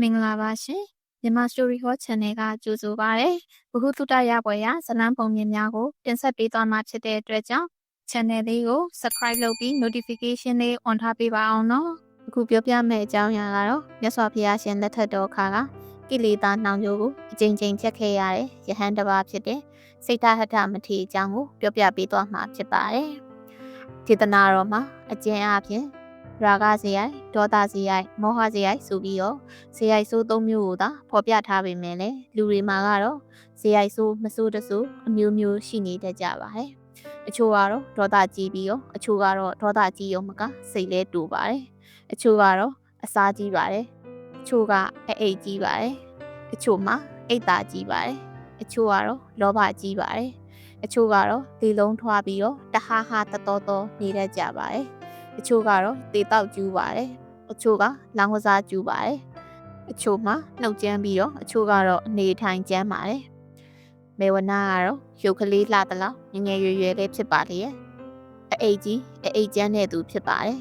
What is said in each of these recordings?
မင်္ဂလာပါရှင်မြန်မာ Story Hall Channel ကကြိုဆိုပါရစေ။ဘ ഹു တုတရပွဲရဇလန်းပုံမြင်များကိုတင်ဆက်ပေးသွားမှာဖြစ်တဲ့အတွက်ကြောင့် Channel လေးကို Subscribe လုပ်ပြီး Notification လေး on ထားပေးပါအောင်နော်။အခုပြောပြမယ့်အကြောင်းအရာကတော့မြတ်စွာဘုရားရှင်လက်ထက်တော်ခါကကိလေသာနှောင်ကြိုးကိုအကြိမ်ကြိမ်ဖြတ်ခဲ့ရတဲ့ယဟန်တစ်ပါးဖြစ်တဲ့စိတ်ဓာတ်ဟထမထေအကြောင်းကိုပြောပြပေးသွားမှာဖြစ်ပါတယ်။ဒေသနာတော်မှာအကျဉ်းအပြင် ရာဂဇေယိုက်ဒေါသဇေယိုက်မောဟဇေယိုက်ဆိုပြီးတော့ဇေယိုက်ဆိုးသုံးမျိုးကိုသာဖော်ပြထားပေမဲ့လည်းလူတွေမှာကတော့ဇေယိုက်ဆိုးမဆိုးတဆိုးအမျိုးမျိုးရှိနေတတ်ကြပါတယ်အချို့ကတော့ဒေါသကြီးပြီးရောအချို့ကတော့ဒေါသကြီးရောမကစိတ်လဲတူပါတယ်အချို့ကတော့အစာကြီးပါတယ်အချို့ကအအိတ်ကြီးပါတယ်အချို့မှာအိတ်သာကြီးပါတယ်အချို့ကတော့လောဘကြီးပါတယ်အချို့ကတော့ဒီလုံးထွားပြီးတော့တဟားဟာတတော်တော်နေတတ်ကြပါတယ် အချို့ကတော့တေတောက်ကျူးပါတယ်အချို့ကလောင်ကစားကျူးပါတယ်အချို့မှာနှုတ်ကျန်းပြီးတော့အချို့ကတော့အနေထိုင်ကျန်းပါတယ်မေဝနာကတော့ရုပ်ကလေးလှသလောက်ငငယ်ရွယ်ရွယ်လေးဖြစ်ပါလေရဲ့အအိတ်ကြီးအအိတ်ကျန်းတဲ့သူဖြစ်ပါတယ်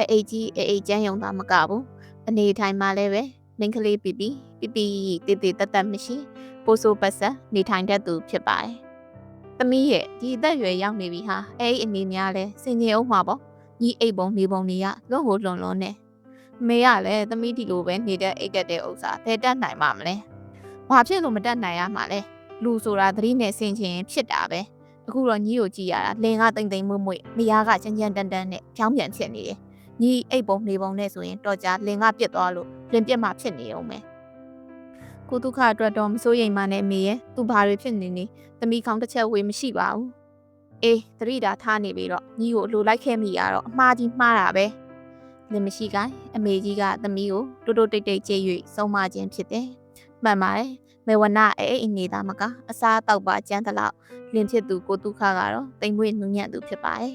အအိတ်ကြီးအအိတ်ကျန်းယုံတာမကဘူးအနေထိုင်မှလည်းပဲမင်းကလေးပြပြပြပြတေးတေးတတ်တတ်မရှိပိုးဆိုးပတ်ဆက်နေထိုင်တတ်သူဖြစ်ပါတယ်သမီးရဲ့ဒီအသက်အရွယ်ရောက်နေပြီဟာအဲ့ဒီအနေများလဲစင်ကြင်အောင်မှာပေါ့ ညီအိတ်ပုံနေပုံတွေကလွန်ကိုလွန်လွန်နဲ့မေကလည်းသမီးဒီလိုပဲနေတဲ့အိတ်ကက်တဲ့ဥစ္စာဘယ်တက်နိုင်မှာမလဲဘာဖြစ်လို့မတက်နိုင်ရမှာလဲလူဆိုတာသတိနဲ့ဆင်ခြင်ဖြစ်တာပဲအခုတော့ညီကိုကြည်ရတာလင်ကတိမ်တိမ်မွေ့မွေ့မယားကချမ်းချမ်းတန်းတန်းနဲ့ဖြောင်းပြန်ဖြစ်နေတယ်ညီအိတ်ပုံနေပုံနဲ့ဆိုရင်တော့ကြာလင်ကပြစ်သွားလို့လင်ပြစ်မှဖြစ်နေအောင်မယ်ကိုဒုက္ခအတွက်တော့မစိုးရိမ်ပါနဲ့မေရဲ့သူဘာတွေဖြစ်နေနေသမီးကောင်းတစ်ချက်ဝေးမရှိပါဘူး အေးသတိတာထားနေပြီတော့ညီကိုလိုလိုက်ခဲ့မိရတော့အမှားကြီးမှားတာပဲလင်မရှိကိုင်းအမေကြီးကသမီးကိုတိုးတိုးတိတ်တိတ်ကြည့်၍ဆုံးမခြင်းဖြစ်တယ်မှန်ပါတယ်မေဝနာအဲအိနေတာမကအစားတောက်ပါကြမ်းသလောက်လင်ဖြစ်သူကိုတုခကတော့တိမ်မွေးနူးညံ့သူဖြစ်ပါတယ်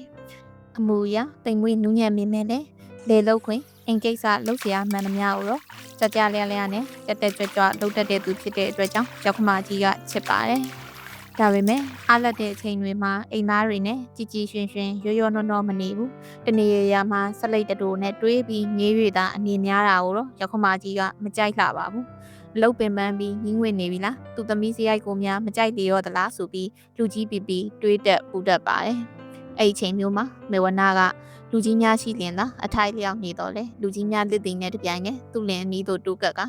အမူအရာတိမ်မွေးနူးညံ့မိမဲနဲ့လေလုတ်ခွင်အင်ကိစ္စလှုပ်ရှားမှန်သမျှကိုတော့ကြကြလျလျနဲ့တက်တက်ကြွကြွလှုပ်တတ်တဲ့သူဖြစ်တဲ့အတွက်ကြောင့်ရောက်ခမကြီးကချစ်ပါတယ် ဒါပေမဲ့အားလက်တဲ့အချိန်တွေမှာအိမ်သားတွေနဲ့ကြည်ကြည်ရွှင်ရွှင်ရောရောနှောနှောမနေဘူးတနေရရမှာဆက်လိုက်တတူနဲ့တွေးပြီးငေး၍သာအနေများတာကိုတော့ရောက်ခမကြီးကမကြိုက်လှပါဘူးအလုတ်ပင်ပန်းပြီးငင်းငွေနေပြီလားသူသမီးစရိုက်ကိုများမကြိုက်လေရောသလားဆိုပြီးလူကြီးပီပီတွေးတက်ပူတက်ပါတယ်အဲ့ဒီချိန်မျိုးမှာမေဝနာကလူကြီးများရှိလင်သာအထိုက်လျောက်နေတော့လေလူကြီးများလက်သိနဲ့တပြိုင်နဲ့သူ့လင်အနီးသို့တိုးကက်ကဘ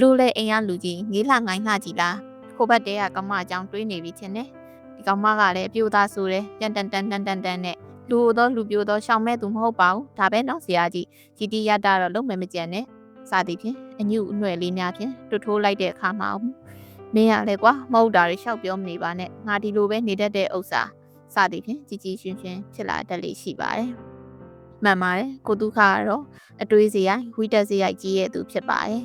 လို့လဲအိမ်ရလူကြီးငေးလှငိုင်းလှကြီးလား ခိုဘက်တဲကကမအကြောင်းတွေးနေပြီချင်းတယ်ဒီကောင်မကလည်းအပြိုသားဆိုတယ်ပြန်တန်တန်တန်တန်တန်နဲ့လူတော့လူပြိုတော့ရှောင်မဲ့သူမဟုတ်ပါဘူးဒါပဲနော်ဆရာကြီးဂျီတီရတာတော့လုံးမမကြံနဲ့စသည်ဖြင့်အညူအနှွယ်လေးများဖြင့်တွထိုးလိုက်တဲ့အခါမှာမင်းရလေကွာမဟုတ်တာတွေရှောက်ပြောမနေပါနဲ့ငါဒီလိုပဲနေတတ်တဲ့ဥစ္စာစသည်ဖြင့်ကြည်ကြည်ရှင်ရှင်ဖြစ်လာတတ်လေရှိပါတယ်မှန်ပါတယ်ကိုတုခါကတော့အတွေးစရိုက်ဝိတက်စရိုက်ကြီးရဲ့သူဖြစ်ပါတယ်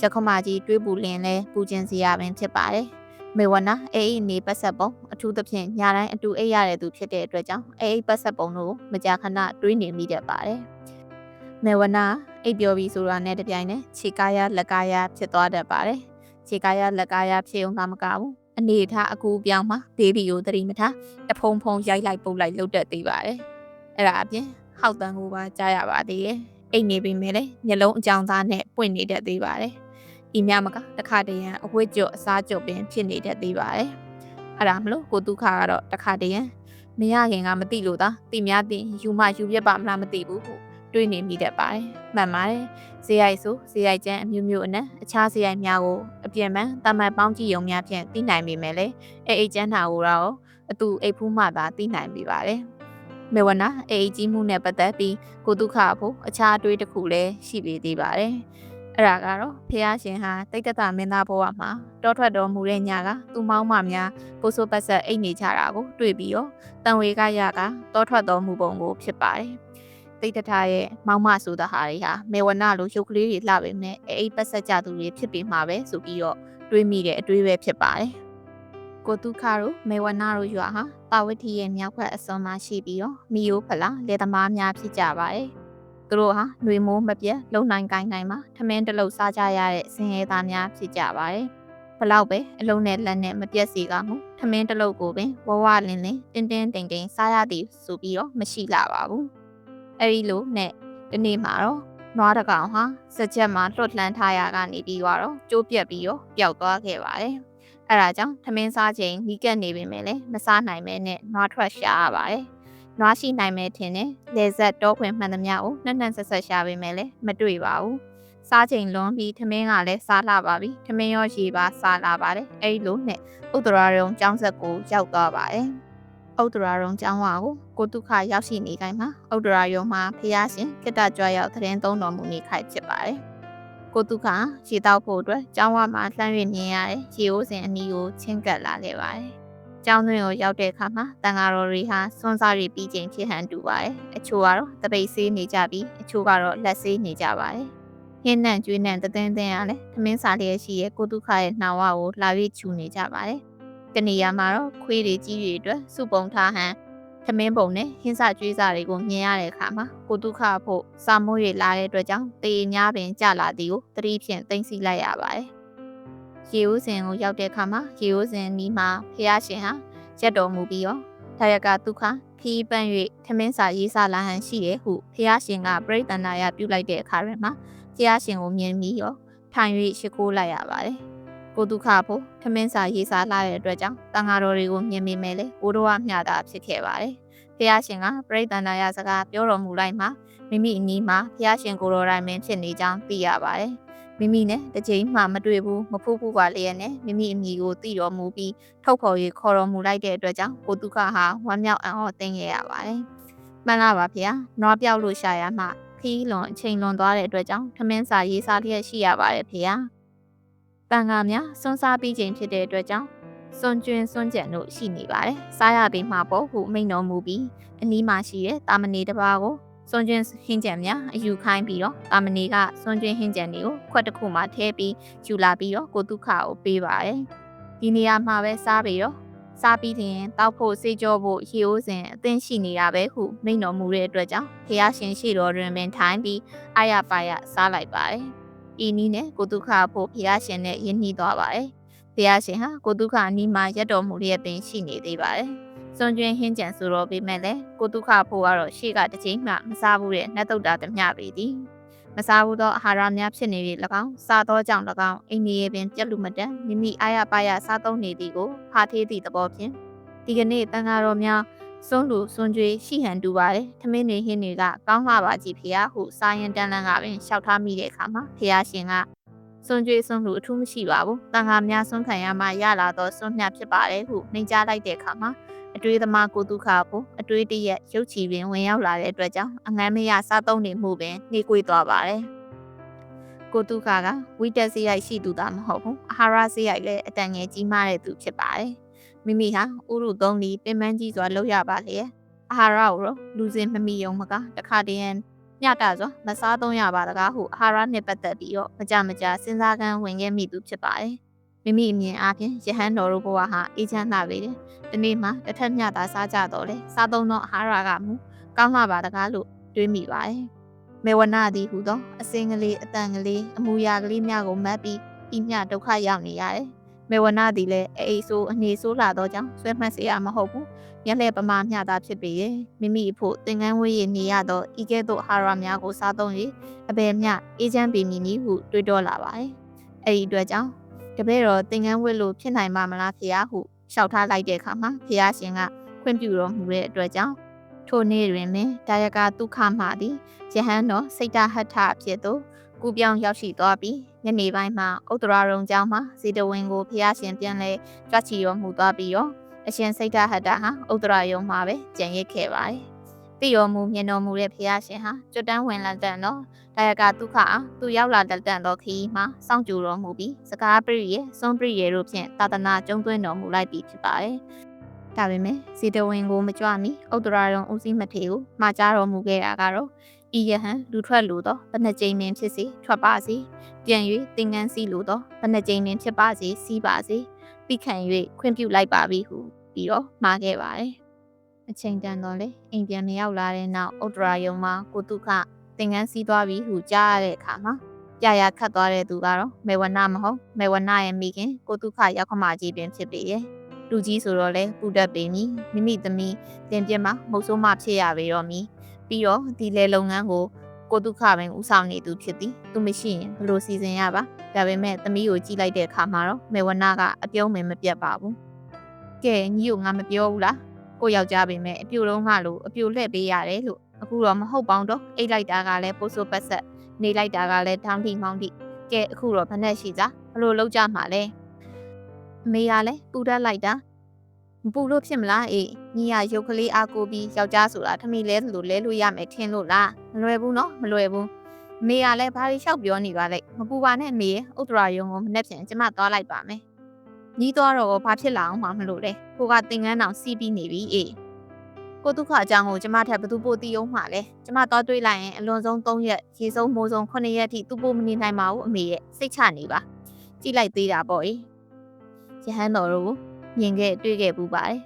ရခမကြီးတွေးပူလင်းလဲပူကျင်စရာပင်ဖြစ်ပါတယ် မေဝနာအေးနေပတ်ဆက်ပုံအထူးသဖြင့်ညာတိုင်းအတူအိပ်ရတဲ့သူဖြစ်တဲ့အတွက်ကြောင့်အေးပတ်ဆက်ပုံတို့မကြာခဏတွေးနေမိတတ်ပါတယ်မေဝနာအိပ်ပျော်ပြီးဆိုတာနဲ့တပြိုင်နက်ခြေကားရလက်ကားရဖြစ်သွားတတ်ပါတယ်ခြေကားရလက်ကားရဖြစ်အောင်သာမကဘူးအနေထားအကူပြောင်းမှာဘေဘီကိုသတိမထားတဖုံဖုံရိုက်လိုက်ပုတ်လိုက်လှုပ်တတ်သေးပါတယ်အဲ့ဒါအပြင်ဟောက်တန်ကိုပါကြားရပါသေးရဲ့အိတ်နေပြီမဲ့လေမျက်လုံးအကြောင်းသားနဲ့ပွင့်နေတတ်သေးပါတယ် ဤမြမကတခါတရံအဝတ်ကြော့အစားကြော့ပင်ဖြစ်နေတတ်သေးပါတယ်အဲ့ဒါမလို့ကိုဒုက္ခကတော့တခါတရံမရခင်ကမသိလို့သာတိများတင်ယူမယူပြက်ပါမလားမသိဘူးဟုတ်တွေးနေမိတတ်ပါတယ်။မှန်ပါတယ်။ဇေယိုက်ဆိုဇေယိုက်ကျန်းအမျိုးမျိုးအနက်အခြားဇေယိုက်များကိုအပြင်းမှန်တမန်ပေါင်းကြည့်ုံများဖြင့်သိနိုင်ပေမဲ့လည်းအဲအိတ်ကျန်းတာကိုတော့အတူအိတ်ဖူးမှသာသိနိုင်ပြီပါတယ်။မေဝနာအဲအိတ်ကြီးမှုနဲ့ပတ်သက်ပြီးကိုဒုက္ခဖို့အခြားအတွေးတစ်ခုလည်းရှိပေသေးပါတယ်။ အဲ့ဒါကတော့ဖះရှင်ဟာတိတ်တတမင်းသားဘဝမှာတောထွက်တော်မူတဲ့ညကသူ့မောင်းမများပိုးဆိုးပတ်ဆက်အိတ်နေကြတာကိုတွေ့ပြီးတော့တန်ဝေကရကတောထွက်တော်မူပုံကိုဖြစ်ပါတယ်။တိတ်တထားရဲ့မောင်မဆိုတဲ့ဟာတွေဟာမေဝနလိုရုပ်ကလေးတွေလှပေမဲ့အိတ်ပတ်ဆက်ကြသူတွေဖြစ်ပြီးမှာပဲဆိုပြီးတော့တွေးမိတဲ့အတွေးပဲဖြစ်ပါတယ်။ကိုတုခတို့မေဝနတို့ရွာဟာတာဝတိရဲ့မြောက်ဘက်အစွန်မှာရှိပြီးတော့မီယိုဖလာလေသမားများဖြစ်ကြပါတယ်။ သူတို့ဟာຫນွေမိုးမပြတ်လုံနိုင်ကိုင်းနိုင်မှာထမင်းတလုံးစားကြရတဲ့စင်ရဲသားများဖြစ်ကြပါတယ်။ဘလောက်ပဲအလုံးနဲ့လက်နဲ့မပြတ်စီကမှုထမင်းတလုံးကိုပင်ဝဝလင်းလင်းတင်းတင်းတိမ်တိမ်စားရသည်ဆိုပြီးတော့မရှိလာပါဘူး။အဲ့ဒီလိုနဲ့ဒီနေ့မှာတော့နွားတစ်ကောင်ဟာစက်ချက်မှာလွတ်လှမ်းထားရကနေပြီးတော့ကျိုးပြက်ပြီးတော့ပျောက်သွားခဲ့ပါတယ်။အဲဒါကြောင့်ထမင်းစားချိန်နီးကပ်နေပေမဲ့လည်းမစားနိုင်မဲနဲ့နွားထွက်ရှာရပါတယ်။ နွားရှိနိုင်မဲထင်တယ်။လေဆက်တောခွင်မှန်သမျှကိုနှက်နှက်ဆက်ဆက်ရှာပေမဲ့လည်းမတွေ့ပါဘူး။စားချိန်လွန်ပြီးထမင်းကလည်းစားလာပါပြီ။ထမင်းရောရှိပါစားလာပါတယ်။အဲဒီလိုနဲ့ဥတရာရုံကျောင်းဆက်ကိုရောက်သွားပါတယ်။ဥတရာရုံကျောင်းဝါကိုကိုတုခရောက်ရှိနေတိုင်းမှာဥတရာရုံမှာဖះရှင်ခိတ္တကြွရောက်သတင်းသုံးတော်မူနေခိုက်ဖြစ်ပါတယ်။ကိုတုခရေတောက်ဖို့အတွက်ကျောင်းဝါမှာလှမ်း၍မြင်ရတဲ့ရေအိုးစင်အနီးကိုချင်းကပ်လာခဲ့ပါတယ်။ ကျောင်းသွင်းကိုရောက်တဲ့အခါမှာတန်ဃာတော်တွေဟာစွန်းစားရီပြီးချိန်ဖြစ်ဟန်တူပါတယ်။အချို့ကတော့တပိတ်ဆေးနေကြပြီးအချို့ကတော့လက်ဆေးနေကြပါတယ်။ဟင်းနှံကျွေးနှံတသင်းသင်းရလဲသမင်းစာလျက်ရှိရဲ့ကိုတုခရဲ့နှောင်ဝကိုလာပြီးချူနေကြပါတယ်။တနေရာမှာတော့ခွေးတွေကြီးတွေအတွက်စုပုံထားဟန်သမင်းပုံနဲ့ဟင်းစာကျွေးစာတွေကိုမြင်ရတဲ့အခါမှာကိုတုခဖို့စာမိုးတွေလာတဲ့အတွက်ကြောင့်တေညာပင်ကြလာသည်ကိုသတိဖြင့်သိမ့်စီလိုက်ရပါတယ်။ ရေဦးစင်ကိုရောက်တဲ့အခါမှာရေဦးစင်နီးမှာဖះရှင်ဟာရက်တော်မူပြီးရောဒါယကဒုက္ခခီးပန့်၍ထမင်းစာရေးစာလာဟန်ရှိရဲ့ဟုဖះရှင်ကပြိတ္တနာယပြုလိုက်တဲ့အခါရမှာဖះရှင်ကိုမြင်ပြီးရောထိုင်၍ရှိခိုးလိုက်ရပါတယ်။ကိုဒုက္ခဖို့ထမင်းစာရေးစာလာတဲ့အတွက်ကြောင့်တန်ဃာတော်တွေကိုမြင်မိမယ်လေကိုတော်ကမျှတာဖြစ်ခဲ့ပါတယ်။ဖះရှင်ကပြိတ္တနာယစကားပြောတော်မူလိုက်မှာမိမိအနီးမှာဖះရှင်ကိုတော်တိုင်းမင်းဖြစ်နေကြောင်းသိရပါတယ်။ မိမိနဲ့တစ်ချိန်မှမတွေ့ဘူးမဖူးဘူးပါလျက်နဲ့မိမိအမိကိုသိတော်မူပြီးထုတ်ဖော်၍ခေါ်တော်မူလိုက်တဲ့အတွက်ကြောင့်ကိုတုခဟာဝမ်းမြောက်အံ့ဩသင့်ခဲ့ရပါတယ်။မှန်လားပါဗျာ။နွားပြောက်လို့ရှာရမှခီးလွန်အချိန်လွန်သွားတဲ့အတွက်ကြောင့်ထမင်းစာရေးစားလျက်ရှိရပါတယ်ဖေ။တန်ဃာများစွန်းစားပြီးချိန်ဖြစ်တဲ့အတွက်ကြောင့်စွန်ကျွင်းစွန့်ကြံတို့ရှိနေပါတယ်။စားရပြီးမှပေါ့ဟုမိန်တော်မူပြီးအနီးမှာရှိတဲ့တာမဏေတစ်ပါးကို စွန်ကျွင်းဟင်းကြံများအယူခိုင်းပြီးတော့တာမဏေကစွန်ကျွင်းဟင်းကြံတွေကိုခွက်တစ်ခုမှထဲပြီးယူလာပြီးတော့ကိုတုခကိုပေးပါတယ်။ဒီနေရာမှာပဲစားပြီးတော့စားပြီးရင်တောက်ဖို့စေကြောဖို့ရေအိုးစင်အသင်းရှိနေတာပဲဟုမိန်တော်မူတဲ့အတွက်ကြောင့်ဖះရှင်ရှိတော်တွင်ပင်ထိုင်ပြီးအာရပါရစားလိုက်ပါတယ်။ဤနည်းနဲ့ကိုတုခဖို့ဖះရှင်နဲ့ယဉ်နှီးသွားပါတယ်။ဖះရှင်ဟာကိုတုခအနီးမှာရက်တော်မူလျက်ပင်ရှိနေသေးပါတယ်။ စွန်ကျွင်းဟင်းကြံဆိုတော့ပေမဲ့လည်းကိုတုခဖို့ကတော့ရှေ့ကတစ်ချိန်မှမစားဘူးတဲ့နှက်တုတ်တာတမျှပေသည်မစားဘူးသောအာဟာရများဖြစ်နေပြီ၎င်းစားသောကြောင့်၎င်းအိန္ဒိယပင်ပြက်လူမတန်မိမိအာရပါရစားသုံးနေသည်ကိုဖာသေးသည့်သဘောဖြင့်ဒီကနေ့တန်ဃာတော်များစွန်းလူစွန်းကြွေးရှိဟန်တူပါတယ်ထမင်းနေဟင်းတွေကကောင်းလာပါကြည်ဖေဟာဟုစာရင်တန်လန်းကပင်လျှောက်ထားမိတဲ့အခါမှာဖေဟာရှင်ကစွန်ကြွေးစွန်းလူအထူးမရှိပါဘူးတန်ဃာများစွန်းခံရမှရလာသောစွန်းမြဖြစ်ပါတယ်ဟုနှိမ်ကြားလိုက်တဲ့အခါမှာ အတွေးသမားကိုတုခဖို့အတွေးတရက်ရုပ်ချီပင်ဝင်ရောက်လာတဲ့အတွက်ကြောင့်အငမ်းမရစားသုံးနေမှုပင်နှေးကွေးသွားပါတယ်။ကိုတုခကဝိတက်စီရိုက်ရှိသူသားမဟုတ်ဘူး။အာဟာရစီရိုက်လည်းအတန်ငယ်ကြီးမားတဲ့သူဖြစ်ပါတယ်။မိမိဟာဥရုသုံးလီပင်ပန်းကြီးစွာလောက်ရပါလေ။အာဟာရကိုလူစင်မမီယုံမကတခါတည်းရန်ညတာစွာမစားသုံးရပါတကားဟုအာဟာရနဲ့ပတ်သက်ပြီးတော့မကြမကြစဉ်းစားကန်းဝင်ခဲ့မိသူဖြစ်ပါတယ်။ မိမိအမြင်အားဖြင့်ယဟန်တော်တို့ဘဝဟာအေးချမ်းလှပေတယ်။ဒီနေ့မှတစ်ထက်မြတာစားကြတော့လေစားသုံးသောအာဟာရကမူကောင်းလှပါတကားလို့တွေးမိပါတယ်။မေဝနာသည်ဟူသောအစင်းကလေးအတန်ကလေးအမူအရာကလေးများကိုမတ်ပြီးဤမြဒုက္ခရောက်နေရတယ်။မေဝနာသည်လည်းအိတ်ဆိုးအနေဆိုးလာသောကြောင့်ဆွဲမှတ်စေရမဟုတ်ဘူး။မျက်လှည့်ပမာမျှတာဖြစ်ပေရဲ့မိမိအဖို့သင်္ကန်းဝေးရနေရသောဤကဲ့သို့အာဟာရများကိုစားသုံး၍အဘယ်မျှအေးချမ်းပေမည်နည်းဟုတွေးတောလာပါတယ်။အဲဒီအတွက်ကြောင့် တပည့်တော်သင်္ကန်းဝတ်လို့ဖြစ်နိုင်ပါမလားဖေဟာဟုလျှောက်ထားလိုက်တဲ့အခါမှာဖေဟာရှင်ကခွင့်ပြုတော်မူတဲ့အတွက်ကြောင့်ထိုနေ့တွင်ပင်ဒါယကဒုက္ခမှသည်ယဟန်တော်စိတ်တဟထအဖြစ်သို့ကူပြောင်းရောက်ရှိသွားပြီးညနေပိုင်းမှာဥတရာရုံကျောင်းမှာဇေတဝင်ကိုဖះရှင်ပြန်လဲကြွချီတော်မူသွားပြီးရောအရှင်စိတ်တဟထဟာဥတရာရုံမှာပဲကြံရစ်ခဲ့ပါတယ်။ တည်တော်မူမြင်တော်မူတဲ့ဖះရှင်ဟာကျွတ်တန်းဝင်လာတဲ့တော့ဒါယကဒုက္ခအားသူရောက်လာတဲ့တန်တော်ခီးမှာစောင့်ကြိုတော်မူပြီးစကားပရိယေစွန်ပရိယေတို့ဖြင့်သာသနာကျုံးသွင်းတော်မူလိုက်ပြီဖြစ်ပါတယ်။ဒါပေမဲ့ဇေတဝင်ကိုမကြွမီဥတရာရုံဦးစီးမထေကိုမှာကြားတော်မူခဲ့တာကတော့ဤယဟန်လူထွက်လို့တော့ဘဏ္ဍကြိမ်ပင်ဖြစ်စေထွက်ပါစေပြန်၍သင်္ကန်းစီလို့တော့ဘဏ္ဍကြိမ်ပင်ဖြစ်ပါစေစီးပါစေသိခံ၍ခွင့်ပြုလိုက်ပါပြီဟုပြီးတော့မှာခဲ့ပါတယ်။ အချိန်တန်တော့လေအိမ်ပြန်ရောက်လာတဲ့နောက်ဥတရာယုံမှာကိုတုခသင်္ကန်းစီးသွားပြီဟုကြားရတဲ့အခါမှာကြာရခတ်သွားတဲ့သူကတော့မေဝနာမဟုတ်မေဝနာရဲ့မိခင်ကိုတုခရောက်ခမကြီးပင်ဖြစ်ပေရဲ့လူကြီးဆိုတော့လဲပူတတ်ပေမီမိမိသမီးတင်ပြမမဟုတ်ဆိုးမဖြစ်ရပေတော့မီပြီးတော့ဒီလေလုပ်ငန်းကိုကိုဒုက္ခပင်ဥဆောင်နေသူဖြစ်သည်သူမရှိရင်ဘလို့စီစဉ်ရပါဒါပေမဲ့သမီးကိုကြည့်လိုက်တဲ့အခါမှာတော့မေဝနာကအပြုံးမင်မပြတ်ပါဘူးကဲညီကိုငါမပြောဘူးလား ကိုယောက်ျားပင်မဲ့အပြိုလုံးကလို့အပြိုလှည့်ပေးရတယ်လို့အခုတော့မဟုတ်ပေါင်းတော့အိတ်လိုက်တာကလည်းပိုးဆိုးပတ်ဆက်နေလိုက်တာကလည်းထောင်းထိမောင်းထိကဲအခုတော့ဘနဲ့ရှိကြဘလို့လောက်ကြမှာလဲအမေကလည်းပူတတ်လိုက်တာမပူလို့ဖြစ်မလားအေးညီကရုပ်ကလေးအားကိုပြီးယောက်ျားဆိုတာထမီလဲသလိုလဲလို့ရမယ်ထင်လို့လားမလွယ်ဘူးနော်မလွယ်ဘူးအမေကလည်းဘာလို့လျှောက်ပြောနေပါလဲမပူပါနဲ့အမေရဲ့ဥတ္တရာယုံကိုမနှက်ပြန်ကျမသွားလိုက်ပါမယ် ညီးသွားတော့ဘာဖြစ်လာအောင်မှမလို့လဲကိုကသင်္ကန်းတောင်စီးပြီးနေပြီအေးကိုဒုက္ခအကြောင်းကိုကျမထပ်ဘသူပို့တီးအောင်မှလဲကျမသွားတွေးလိုက်ရင်အလွန်ဆုံး3ရက်ရေဆုံးမိုးဆုံး9ရက်အထိသူ့ပို့မနေနိုင်ပါဘူးအမေရဲ့စိတ်ချနေပါကြည့်လိုက်သေးတာပေါ့အေးရဟန်းတော်တို့ကိုမြင်ခဲ့တွေ့ခဲ့ပူပါတယ်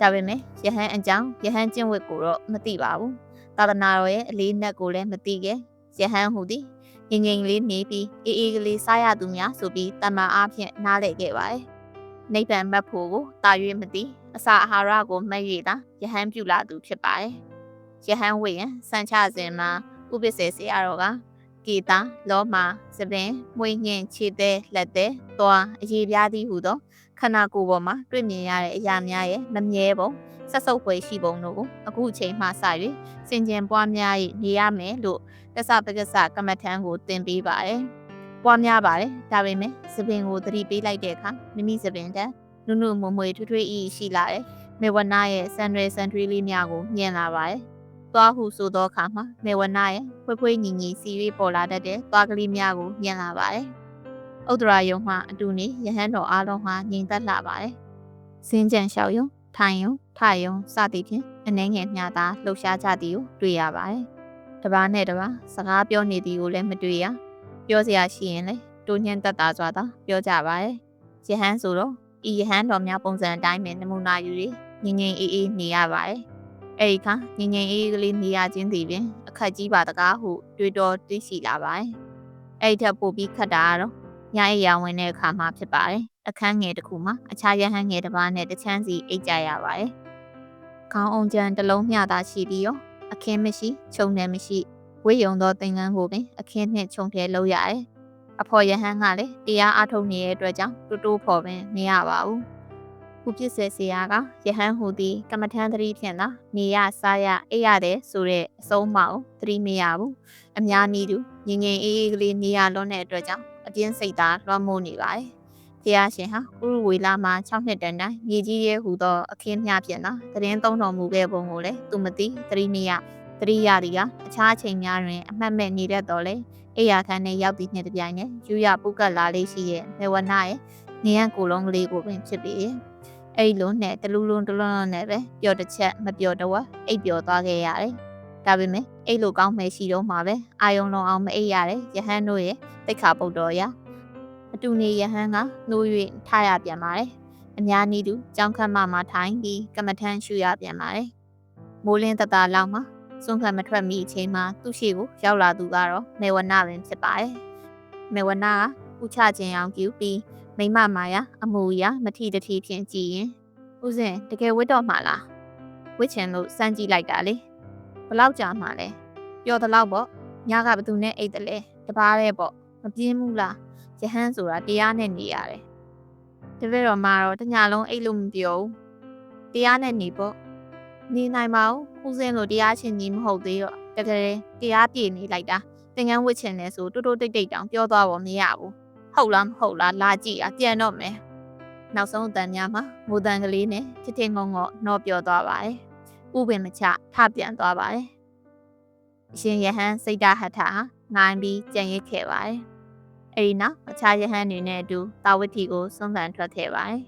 ဒါပေမဲ့ယဟန်အကြောင်းယဟန်ကျင့်ဝတ်ကိုတော့မသိပါဘူးသာသနာတော်ရဲ့အလေးနက်ကိုလည်းမသိခဲ့ယဟန်ဟူသည်ငငိမ်လေးနေပြီးအေးအေးကလေးစားရသူများဆိုပြီးတမန်အားဖြင့်နားလည်ခဲ့ပါတယ် နိဗ္ဗာန်မတ်ဖို့ကိုတာ၍မသိအစာအာဟာရကိုမှတ်ရတာယဟန်ပြုလာသူဖြစ်ပါတယ်ယဟန်ဝေယံစံချစဉ်မှာဥပ္ပစေဆရာတော်ကကေတာလောမာစပင်မွေညင်ခြေသေးလက်သေးသွားအရေးပြားသည်ဟုသောခန္ဓာကိုယ်ပေါ်မှာတွေ့မြင်ရတဲ့အရာများရဲ့မမြဲပုံဆက်စုပ်ဖွယ်ရှိပုံတို့ကိုအခုအချိန်မှစ၍စင်ကြင်ပွားများ၏နေရမယ်လို့တသပက္ကစကမ္မထံကိုသင်ပေးပါတယ်။ ပွားများပါတယ်ဒါပေမဲ့သပင်ကိုသတိပေးလိုက်တဲ့အခါမိမိသပင်တန်းနုနုမွမွေထွေးထွေးဤရှိလာတယ်။မေဝနာရဲ့စန်ရွယ်စန်ထွေးလေးများကိုမြင်လာပါတယ်။သွားဟုဆိုသောအခါမှာမေဝနာရဲ့ဖွေးဖွေးညီညီစီ၍ပေါ်လာတတ်တဲ့သွားကလေးများကိုမြင်လာပါတယ်။ဥဒ္ဒရာယုံမှအတူနေယဟန်တော်အားလုံးဟာငြိမ်သက်လာပါတယ်။စင်းကြံလျှောက်ယုံထိုင်ယုံထယုံစသည်ဖြင့်အနှဲငယ်မျှသာလှုပ်ရှားကြသည်ကိုတွေ့ရပါတယ်။တပားနဲ့တပားစကားပြောနေသည်ကိုလည်းမတွေ့ရ။ ပြောစရာရှိရင်လည်းတိုးညံတက်တာစွာသာပြောကြပါတယ်။ယဟန်ဆိုတော့ဤယဟန်တော်များပုံစံအတိုင်းပဲနမူနာယူပြီးငြိမ်ငြိမ်အေးအေးနေရပါတယ်။အဲဒီခါငြိမ်ငြိမ်အေးအေးကလေးနေရခြင်းသည်ပင်အခက်ကြီးပါတကားဟုတွေးတော်သိရှိလာပါတယ်။အဲ့ထက်ပိုပြီးခက်တာကတော့ညအိယာဝင်တဲ့အခါမှာဖြစ်ပါတယ်။အခန်းငယ်တစ်ခုမှာအခြားရဟန်းငယ်တစ်ပါးနဲ့တချမ်းစီအိတ်ကြရပါတယ်။ခေါင်းအောင်ကျန်တစ်လုံးမျှသာရှိပြီးရောအခင်းမရှိ ခြုံတယ်မရှိ ဝိယုံသောသင်္ကန်းကိုပင်အခင်းနှင့်ခြုံထဲလုပ်ရတယ်။အဖော်ရဟန်းကလည်းတရားအားထုတ်နေတဲ့အတွက်ကြောင့်တူတူဖော်ပင်မရပါဘူး။ခုပြစ်စေစရာကယဟန်ဟူသည်ကမ္မထန်သတိဖြင့်သာနေရစားရအိပ်ရတယ်ဆိုတဲ့အဆုံးအမအောင်သတိမရဘူး။အများနည်းတူငငင်အေးအေးကလေးနေရလွန်းတဲ့အတွက်ကြောင့်အပြင်းစိတ်သားလွှမ်းမိုးနေပါတယ်။တရားရှင်ဟာဥရဝေလာမှာ6နှစ်တန်တိုင်းမြေကြီးရဲ့ဟူသောအခင်းမြဖြင့်သာသတင်းသုံးတော်မူခဲ့ပုံကိုလည်းသူမသိသတိနေရသ တိရသည်ကအခြားအချိန်များတွင်အမှတ်မဲ့နေတတ်တော်လဲအိယာခန်းနဲ့ရောက်သည့်နှစ်တပြိုင်နဲ့ယူရပုကတ်လာလေးရှိရဲ့မေဝနာရဲ့နေရန်ကိုလုံးကလေးကိုပင်ဖြစ်ပေရဲ့အဲ့လိုနဲ့တလူလွန်တလွန်နဲ့ပဲပျော်တစ်ချက်မပျော်တော့အိပ်ပျော်သွားခဲ့ရတယ်။ဒါပေမဲ့အဲ့လိုကောင်းမယ်ရှိတော့မှာပဲအာယုံလုံးအောင်မအိပ်ရတယ်ယဟန်တို့ရဲ့တိတ်ခါပုတ်တော်ရာအတူနေယဟန်ကနှိုး၍ထားရပြန်ပါတယ်။အများနည်းတူကြောင်းခမ်းမမှာထိုင်ပြီးကမ္မထမ်းရှူရပြန်ပါတယ်။မိုးလင်းတတလောက်မှာ စွန့်ခတ်မထွက်မိအချိန်မှာသူ့ရှိကိုရောက်လာသူကတော့မေဝနာပင်ဖြစ်ပါတယ်။မေဝနာကဥချခြင်းအောင်ကျူပြီးမိမမာယာအမူအရာမထီတထီဖြင့်ကြည်ရင်ဥစဉ်တကယ်ဝတ်တော့မှာလားဝတ်ချင်လို့စမ်းကြည့်လိုက်တာလေဘလောက်ကြာမှလဲပျော်တော့ပေါ့ညကဘသူနဲ့အိတ်တယ်လဲတပားပဲပေါ့မပြင်းဘူးလားယဟန်ဆိုတာတရားနဲ့နေရတယ်တပည့်တော်မှာတော့တညလုံးအိတ်လို့မပြောဘူးတရားနဲ့နေပေါ့ နေနိုင်ပါဘူးဦးစင်းလို့တရားချင်းကြီးမဟုတ်သေးတော့တကယ်တရားပြည့်နေလိုက်တာသင်္ကန်းဝတ်ချင်လဲဆိုတိုးတိုးတိတ်တိတ်တောင်ပြောသွားဖို့မရဘူးဟုတ်လားမဟုတ်လားလာကြည့်อ่ะပြန်တော့မယ်နောက်ဆုံးအတန်များမှာငိုတန်ကလေးနဲ့ထထငုံငေါနှောပြောသွားပါတယ်ဥပင်မချထပြန်သွားပါတယ်အရှင်ယဟန်စိတ်ဓာတ်ဟထဟာနိုင်ပြီးကြံ့ရစ်ခဲ့ပါတယ်အဲဒီနောက်အခြားယဟန်တွေနဲ့အတူတာဝတိကိုစွန့်ခံထွက်ခဲ့ပါတယ်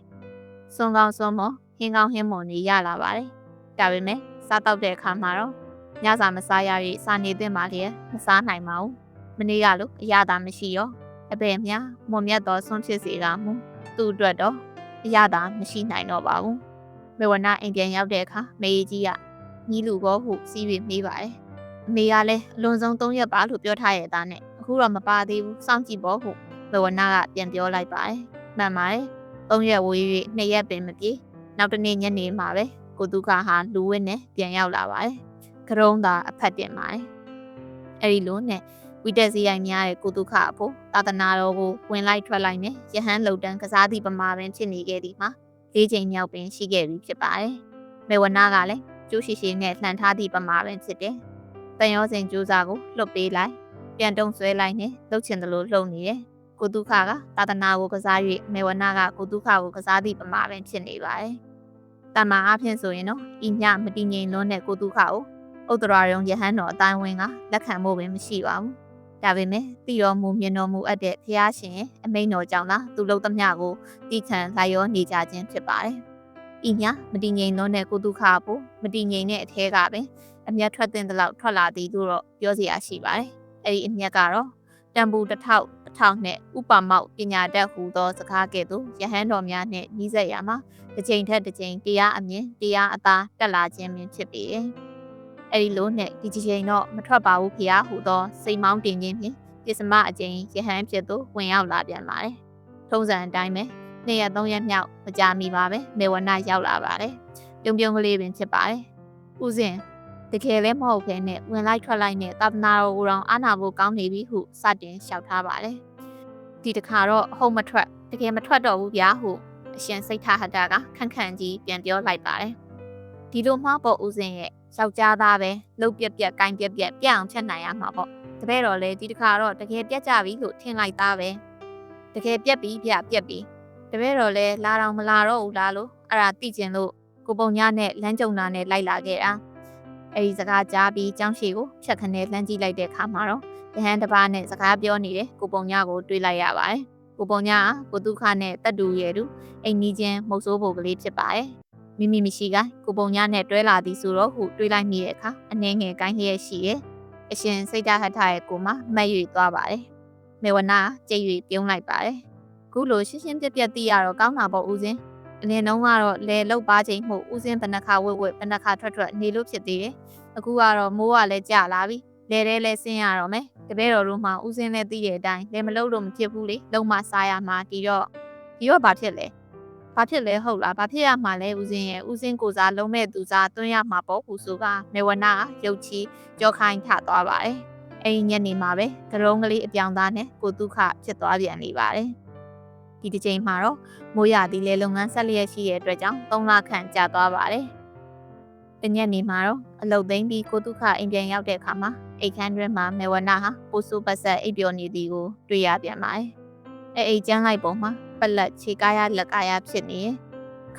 စွန်ကောင်းစွန်မောဟင်းကောင်းဟင်းမွန်တွေရလာပါတယ် ဒါပေမဲ့စားတော့တဲ့အခါမှာတော့ညစာမစားရ၍စာနေသင့်ပါလေမစားနိုင်ပါဘူးမနေ့ကလို့အရသာမရှိရောအပေမြမွန်မြတ်သောဆွန့်ဖြစ်စေကမူသူ့အတွက်တော့အရသာမရှိနိုင်တော့ပါဘူးမေဝနာအိမ်ပြန်ရောက်တဲ့အခါမေကြီးကညီလူကောဟုစီးပြီးမေးပါတယ်အမေကလည်းအလွန်ဆုံး၃ရက်ပါလို့ပြောထားရဲ့သားနဲ့အခုတော့မပါသေးဘူးစောင့်ကြည့်ဖို့ဟုမေဝနာကပြန်ပြောလိုက်ပါတယ်မှန်ပါတယ်၃ရက်ဝေး၍၂ရက်ပင်မပြေနောက်တနေ့ညနေမှာပဲ ကိုတုခဟာလူဝင်းနဲ့ပြန်ရောက်လာပါတယ်ကရုံးသာအဖက်တင်ပါတယ်အဲ့ဒီလိုနဲ့ဝိတက်စရိုက်များတဲ့ကိုတုခအဖို့သာသနာတော်ကိုဝင်လိုက်ထွက်လိုက်နဲ့ယဟန်လုံတန်းကစားသည့်ပမာပင်ဖြစ်နေခဲ့သည်မှာလေးချိန်မြောက်ပင်ရှိခဲ့ပြီဖြစ်ပါတယ်။မေဝနာကလည်းကျိုးရှိရှိနဲ့လှန်ထားသည့်ပမာပင်ဖြစ်တယ်။တန်ရောစင်ကျိုးစားကိုလွတ်ပေးလိုက်ပြန်တုံဆွဲလိုက်နဲ့လှုပ်ချင်တယ်လို့လှုပ်နေတယ်။ကိုတုခကသာသနာကိုကစား၍မေဝနာကကိုတုခကိုကစားသည့်ပမာပင်ဖြစ်နေပါတယ်။ တမန်အဖြစ်ဆိုရင်တော့ဤညမတည်ငြိမ်လွန်းတဲ့ကိုတုခကိုဥတ္တရာရုံယဟန်တော်အတိုင်းဝင်ကလက်ခံဖို့ပင်မရှိပါဘူး။ဒါပေမဲ့တည်တော်မူမြင်တော်မူအပ်တဲ့ဖျားရှင်ရဲ့အမိန်တော်ကြောင့်လားသူလုံသမျှကိုတီခံလိုက်ရောနေကြခြင်းဖြစ်ပါတယ်။ဤညမတည်ငြိမ်လွန်းတဲ့ကိုတုခဖို့မတည်ငြိမ်တဲ့အထဲကပင်အမျက်ထွက်တဲ့လောက်ထွက်လာသည်လို့တော့ပြောစရာရှိပါတယ်။အဲ့ဒီအမျက်ကတော့ တံပူတစ်ထောက်တစ်ထောက်နဲ့ဥပမောက်ပညာတတ်ဟူသောစကားကဲ့သို့ယဟန်တော်များနဲ့ညီးဆက်ရမှာတစ်ချိန်ထက်တစ်ချိန်တရားအမြင်တရားအသာတက်လာခြင်းပင်ဖြစ်ပေရဲ့။အဲ့ဒီလိုနဲ့ဒီချိန်တော့မထွက်ပါဘူးဖေဟာဟူသောစိတ်မောင်းတင်ခြင်းဖြင့်ပစ္စမအကျဉ်ယဟန်ဖြစ်သို့ဝင်ရောက်လာပြန်ပါတယ်။ထုံးစံအတိုင်းပဲနေ့ရက်သုံးရက်မြောက်မကြာမီပါပဲမေဝနာရောက်လာပါတယ်။ပြုံပြုံကလေးပင်ဖြစ်ပါတယ်။ဦးစင် တကယ်လည်းမဟုတ်ဘဲနဲ့ဝင်လိုက်ထွက်လိုက်နဲ့သာသနာတော်ကိုတော့အာနာဖို့ကောင်းနေပြီဟုစတင်လျှောက်ထားပါတယ်။ဒီတစ်ခါတော့အဟုတ်မထွက်တကယ်မထွက်တော့ဘူးဗျာဟုအရှင်စိတ်ထားဟတကခန့်ခန့်ကြီးပြန်ပြောလိုက်ပါတယ်။ဒီလိုမှပေါ့ဦးစင်ရဲ့ယောက်ျားသားပဲလှုပ်ပြက်ပြက်ကိုင်းပြက်ပြက်ပြအောင်ဖြတ်နိုင်ရမှာပေါ့။တပည့်တော်လည်းဒီတစ်ခါတော့တကယ်ပြက်ကြပြီလို့ထင်လိုက်သားပဲ။တကယ်ပြက်ပြီဗျပြက်ပြီ။တပည့်တော်လည်းလာတော့မလာတော့ဘူးလားလို့အဲ့ဒါသိကျင်လို့ကိုပုံညာနဲ့လမ်းကြုံတာနဲ့လိုက်လာခဲ့တာ။ အဲဒီစကားကြားပြီးကျောင်းရှိကိုဖြတ်ခနဲ့လှမ်းကြည့်လိုက်တဲ့အခါမှာတော့ရဟန်းတစ်ပါးနဲ့စကားပြောနေတဲ့ကိုပုံညာကိုတွေးလိုက်ရပါတယ်။ကိုပုံညာကကိုဒုက္ခနဲ့တတ်တူရဲ့တူအိမ်နီးချင်းမုတ်ဆိုးဖို့ကလေးဖြစ်ပါတယ်။မိမိမရှိကကိုပုံညာနဲ့တွဲလာသည်ဆိုတော့ဟုတွေးလိုက်မိတဲ့အခါအနှင်းငယ်ကိုင်းလျက်ရှိရဲ့။အရှင်စိတ်ဓာတ်ဟထရဲ့ကိုမမှတ်၍သွားပါတယ်။မေဝနာကြိတ်၍ပြုံးလိုက်ပါတယ်။ခုလိုရှင်းရှင်းပြပြသိရတော့ကောင်းတာပေါ့ဦးစင်း။ အလင်းတုံးကတော့လေလောက်ပါချိန်မှုဦးစင်းဘဏ္ဍခါဝက်ဝက်ဘဏ္ဍခါထွက်ထွက်နေလို့ဖြစ်သေးတယ်။အခုကတော့မိုးကလည်းကျလာပြီ။လေထဲလဲဆင်းရတော့မယ်။တပည့်တော်တို့မှဦးစင်းနဲ့သိတဲ့အတိုင်းလေမလုံးလို့မဖြစ်ဘူးလေ။လုံးမစားရမှာဒီတော့ဒီတော့ဘာဖြစ်လဲ။ဘာဖြစ်လဲဟုတ်လား။ဘာဖြစ်ရမှာလဲဦးစင်းရဲ့ဦးစင်းကိုစားလုံးမဲ့သူစားသွင်းရမှာပေါ့ဟူဆိုကမေဝနာရုတ်ချီကြောခိုင်းထသွားပါတယ်။အဲဒီညနေမှာပဲကရုံးကလေးအပြောင်သားနဲ့ကိုဒုက္ခဖြစ်သွားပြန်နေပါတယ်။ ဒီတစ်ချိန်မှာတော့မိုးရသည်လေလုပ်ငန်းဆက်လျက်ရှိတဲ့အတွက်ကြောင့်၃လခန့်ကြာသွားပါတယ်။တညက်နေမှာတော့အလုတ်သိမ်းပြီးကိုဒုက္ခအိမ်ပြန်ရောက်တဲ့အခါမှာအိတ်ခမ်းတွင်မှာမေဝနာဟာပိုးဆူပတ်ဆက်အိပ်ပျော်နေသည်ကိုတွေ့ရပြန်ပါတယ်။အဲအိတ်ကျန်းလိုက်ပုံမှာပလက်ခြေကားရလက်ကားရဖြစ်နေရဲ့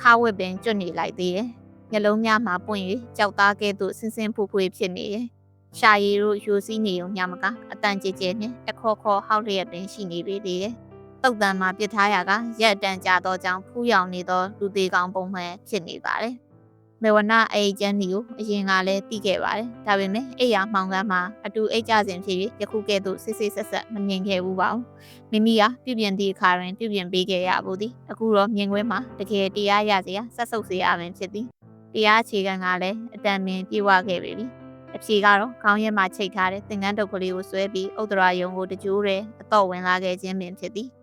ခါဝစ်ပင်ကျွတ်နေလိုက်သေးရဲ့။မျက်လုံးများမှာပွင့်၍ကြောက်သားကဲ့သို့ဆင်းဆင်းဖူးဖွေးဖြစ်နေရဲ့။ရှာရည်တို့ယူစည်းနေုံညမကအတန်ကြဲကြဲနဲ့အခေါ်ခေါ်ဟောက်လျက်ပင်ရှိနေပေသေးရဲ့။ တုတ်တန်မှာပြစ်ထားရကရက်အတန်ကြာသောကြောင့်ဖူးရောင်နေသောလူသေးကောင်ပုံမှန်ဖြစ်နေပါတယ်။မေဝနာအိတ်ကျန်းဒီကိုအရင်ကလည်းတီးခဲ့ပါတယ်။ဒါပေမဲ့အိယာမှောင်ကမ်းမှာအတူအိတ်ကြစဉ်ဖြစ်၍ယခုကဲ့သို့စစ်စစ်ဆက်ဆက်မမြင်ခဲ့ဘူးပါဘူး။မိမိကပြုပြင်သည့်အခါတွင်ပြုပြင်ပေးခဲ့ရဘူးသည်။အခုတော့မြင်ကွင်းမှာတကယ်တရားရစရာဆက်ဆုပ်စေရပင်ဖြစ်သည်။တရားအခြေခံကလည်းအတန်မြင်ပြေဝခဲ့ပြီ။အဖြေကတော့ခေါင်းရဲမှာချိတ်ထားတဲ့သင်္ကန်းတုပ်ကလေးကိုဆွဲပြီးဥဒ္ဒရာယုံကိုတကြိုးတဲ့အတော့ဝင်လာခဲ့ခြင်းပင်ဖြစ်သည်။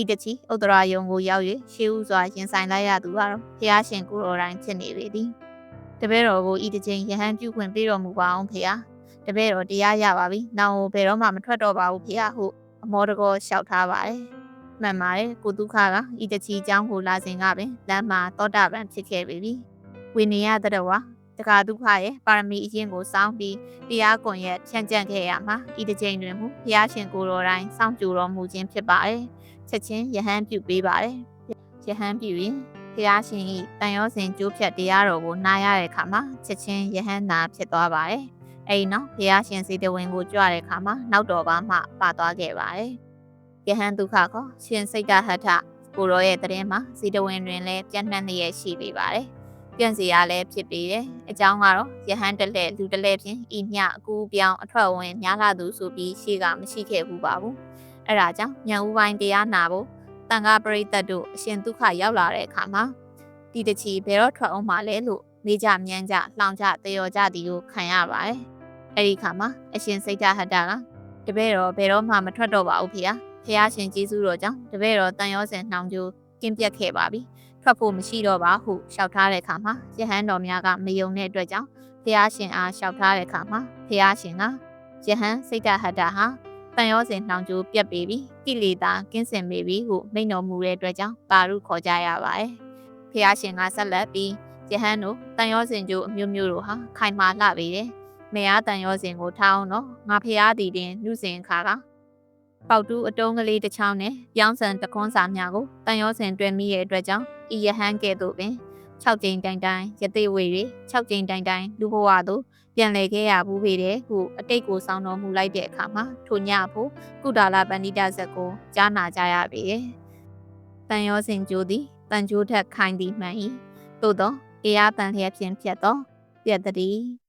ဤတချီဥဒ္ဒရာယုံကိုရောက်၍ရှေးဥစွာရင်ဆိုင်လိုက်ရသူကတော့ဖျားရှင်ကိုတော်တိုင်းဖြစ်နေပေသည်။တပည့်တော်ကိုဤတချိန်ယဟန်ပြုခွင့်ပေးတော်မူပါအောင်ဖေဟာ။တပည့်တော်တရားရပါပြီ။နောင်ဘယ်တော့မှမထွက်တော့ပါဘူးဖေဟာဟုအမောတကောလျှောက်ထားပါတယ်။မှန်ပါတယ်ကိုဒုက္ခကဤတချီเจ้าကိုလာစဉ်ကပင်လမ်းမှာတောတာပန်ဖြစ်ခဲ့ပြီ။ဝိနည်းတရဝတက္ကဒုက္ခရဲ့ပါရမီအရင်ကိုစောင်းပြီးတရားကွန်ရဲ့ဖြန့်ကျက်ခဲ့ရမှာဤတစ်ချိန်တွင်မူဘုရားရှင်ကိုယ်တော်တိုင်းစောင့်ကြိုတော်မူခြင်းဖြစ်ပါတယ်။ ချက်ချင်းယဟန်ပြုပေးပါတယ်။ယဟန်ပြုရင်ဘုရားရှင်ဤတန်ရောစဉ်ကျိုးဖြတ်တရားတော်ကိုနားရတဲ့အခါမှာချက်ချင်းယဟန်နာဖြစ်သွားပါတယ်။အဲဒီနောက်ဘုရားရှင်စေတဝင်ကိုကြွတဲ့အခါမှာနောက်တော်ပါမှပါသွားခဲ့ပါတယ်။ယဟန်ဒုက္ခကရှင်စိတ်တဟထကိုရောရဲ့တရင်မှာစေတဝင်တွင်လည်းပြန့်နှံ့နေရရှိပေပါတယ်။ပြန့်စီရလည်းဖြစ်ပေတယ်။အကြောင်းကတော့ယဟန်တလဲလူတလဲဖြင့်ဤမြအကူပြောင်းအထွက်ဝင်များလာသူဆိုပြီးရှေ့ကမရှိခဲ့ဘူးပါဘူး။ အဲဒါကြောင့်ညံဦးပိုင်းတရားနာဖို့တန်ခါပရိသတ်တို့အရှင်ဒုက္ခရောက်လာတဲ့အခါမှာဒီတချီဘယ်တော့ထွက်အောင်မလဲလို့နေကြမြန်းကြလှောင်ကြတယောကြသည်ကိုခံရပါတယ်။အဲဒီခါမှာအရှင်စိတ်ဓာတ်ဟတ္တကတပည့်တော်ဘယ်တော့မှမထွက်တော့ပါဘူးဖေ။ဖះရှင်ကျေးဇူးတော်ကြောင့်တပည့်တော်တန်ရောစင်နှောင်ကျိုးကင်းပြတ်ခဲ့ပါပြီ။ထွက်ဖို့မရှိတော့ပါဟုလျှောက်ထားတဲ့အခါမှာယဟန်တော်များကမယုံတဲ့အတွက်ကြောင့်ဖះရှင်အားလျှောက်ထားတဲ့အခါမှာဖះရှင်ကယယဟန်စိတ်ဓာတ်ဟတ္တာဟာ တန်ရောစဉ်နှောင်ကြိုးပြတ်ပေပြီကိလေသာကင်းစင်ပေပြီဟုမိန့်တော်မူတဲ့အတွက်ကြောင့်ပါရုခေါ်ကြရပါတယ်ဖះရှင်ကဆက်လက်ပြီးယဟန်တို့တန်ရောစဉ်ကြိုးအမျိုးမျိုးတို့ဟာခိုင်မာလှပေတယ်မေအားတန်ရောစဉ်ကိုထားအောင်တော့ငါဖះသည်တင်လူစဉ်ခါကပေါတူအတုံးကလေးတစ်ချောင်းနဲ့ပြောင်းဆန်တခွန်းစာများကိုတန်ရောစဉ်တွဲမိရဲ့အတွက်ကြောင့်ဤယဟန်ကဲ့သို့ပင်6ကြိမ်တိုင်တိုင်ယသိဝေတွေ6ကြိမ်တိုင်တိုင်လူဘဝသို့ ပြန်လဲခဲ့ရဘူးပေတယ်ဟုအတိတ်ကိုစောင်းတော်မူလိုက်တဲ့အခါမှာထိုညဖို့ကုဒါလပဏိတဇက်ကိုကြားနာကြရပေတယ်။တန်ရောစဉ်ကျိုးသည်တန်ကျိုးထက်ခိုင်သည်မှန်၏သို့သောအေးအားတန်လျက်ဖြင့်ဖြတ်သောပြတ်တည်း